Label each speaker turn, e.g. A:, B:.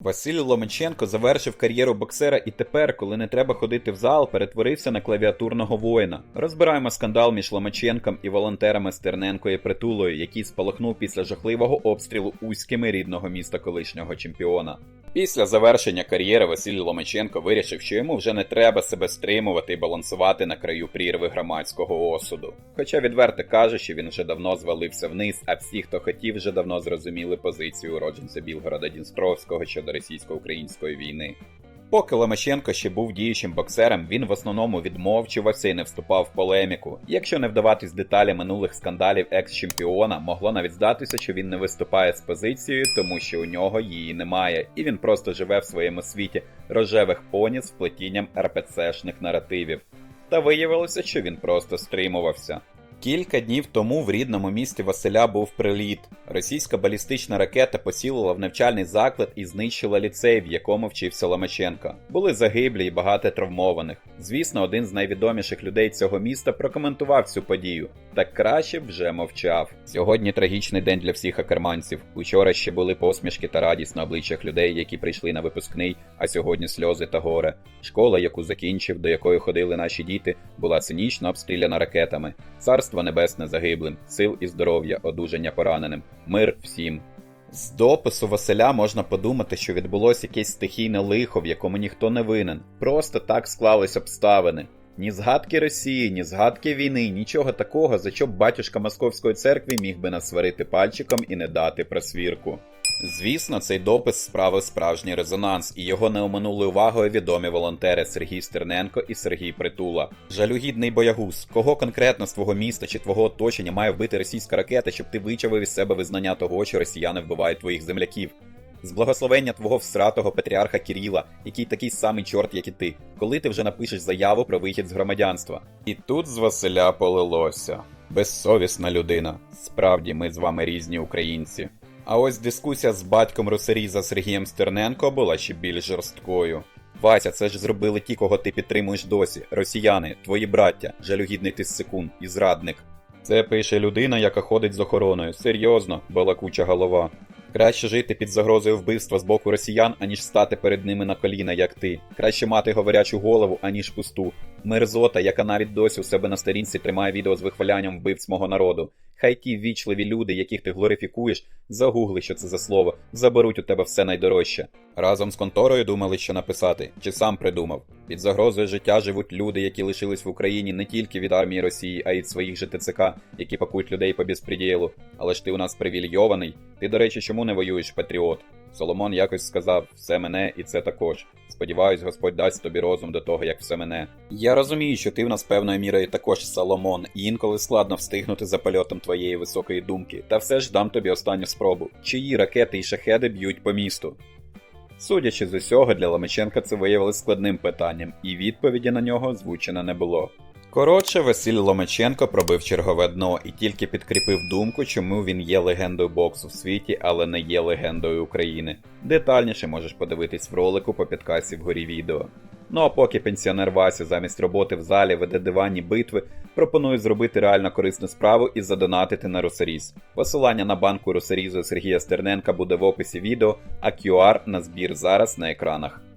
A: Василь Ломаченко завершив кар'єру боксера і тепер, коли не треба ходити в зал, перетворився на клавіатурного воїна. Розбираємо скандал між Ломаченком і волонтерами Стерненко і Притулою, який спалахнув після жахливого обстрілу Уськими рідного міста колишнього чемпіона. Після завершення кар'єри Василь Ломаченко вирішив, що йому вже не треба себе стримувати і балансувати на краю прірви громадського осуду. Хоча відверто каже, що він вже давно звалився вниз, а всі, хто хотів, вже давно зрозуміли позицію уродженця Білгорода Дністровського щодо російсько-української війни. Поки Ломаченко ще був діючим боксером, він в основному відмовчувався і не вступав в полеміку. Якщо не вдаватись деталі минулих скандалів екс-чемпіона, могло навіть здатися, що він не виступає з позицією, тому що у нього її немає, і він просто живе в своєму світі рожевих поні з вплетінням РПЦшних наративів. Та виявилося, що він просто стримувався. Кілька днів тому в рідному місті Василя був приліт. Російська балістична ракета поцілила в навчальний заклад і знищила ліцей, в якому вчився Ломаченко. Були загиблі і багато травмованих. Звісно, один з найвідоміших людей цього міста прокоментував цю подію. Так краще вже мовчав. Сьогодні трагічний день для всіх акерманців. Учора ще були посмішки та радість на обличчях людей, які прийшли на випускний, а сьогодні сльози та горе. Школа, яку закінчив, до якої ходили наші діти, була цинічно обстріляна ракетами. Царство небесне загиблим, сил і здоров'я, одужання пораненим, мир всім. З допису Василя можна подумати, що відбулося якесь стихійне лихо, в якому ніхто не винен. Просто так склались обставини. Ні згадки Росії, ні згадки війни, нічого такого, за що б батюшка Московської церкви міг би насварити пальчиком і не дати просвірку. Звісно, цей допис справив справжній резонанс, і його не оминули увагою відомі волонтери Сергій Стерненко і Сергій Притула. Жалюгідний боягуз, кого конкретно з твого міста чи твого оточення має вбити російська ракета, щоб ти вичавив із себе визнання того, що росіяни вбивають твоїх земляків? З благословення твого всратого патріарха Кіріла, який такий самий чорт, як і ти, коли ти вже напишеш заяву про вихід з громадянства. І тут з Василя полилося. Безсовісна людина. Справді, ми з вами різні українці. А ось дискусія з батьком Русаріза Сергієм Стерненко була ще більш жорсткою. Вася, це ж зробили ті, кого ти підтримуєш досі. Росіяни, твої браття, жалюгідний ти секунд і зрадник. Це пише людина, яка ходить з охороною. Серйозно, балакуча голова. Краще жити під загрозою вбивства з боку росіян, аніж стати перед ними на коліна, як ти. Краще мати говорячу голову, аніж пусту. Мерзота, яка навіть досі у себе на сторінці тримає відео з вихвалянням вбивць мого народу. Хай ті ввічливі люди, яких ти глорифікуєш, загугли, що це за слово, заберуть у тебе все найдорожче. Разом з конторою думали, що написати, чи сам придумав. Під загрозою життя живуть люди, які лишились в Україні не тільки від армії Росії, а й від своїх же які пакують людей по безпреділу. Але ж ти у нас привілейований. Ти, до речі, чому не воюєш, патріот? Соломон якось сказав все мене і це також. Сподіваюсь, Господь дасть тобі розум до того, як все мене. Я розумію, що ти в нас певною мірою також Соломон, і інколи складно встигнути за польотом твоєї високої думки, та все ж дам тобі останню спробу. Чиї ракети і шахеди б'ють по місту? Судячи з усього, для Ломаченка це виявилось складним питанням, і відповіді на нього озвучено не було. Коротше, Василь Ломаченко пробив чергове дно і тільки підкріпив думку, чому він є легендою боксу в світі, але не є легендою України. Детальніше можеш подивитись в ролику по підкасі вгорі відео. Ну а поки пенсіонер Вася замість роботи в залі веде диванні битви, пропоную зробити реально корисну справу і задонатити на Русаріз. Посилання на банку Русарізу Сергія Стерненка буде в описі відео, а QR на збір зараз на екранах.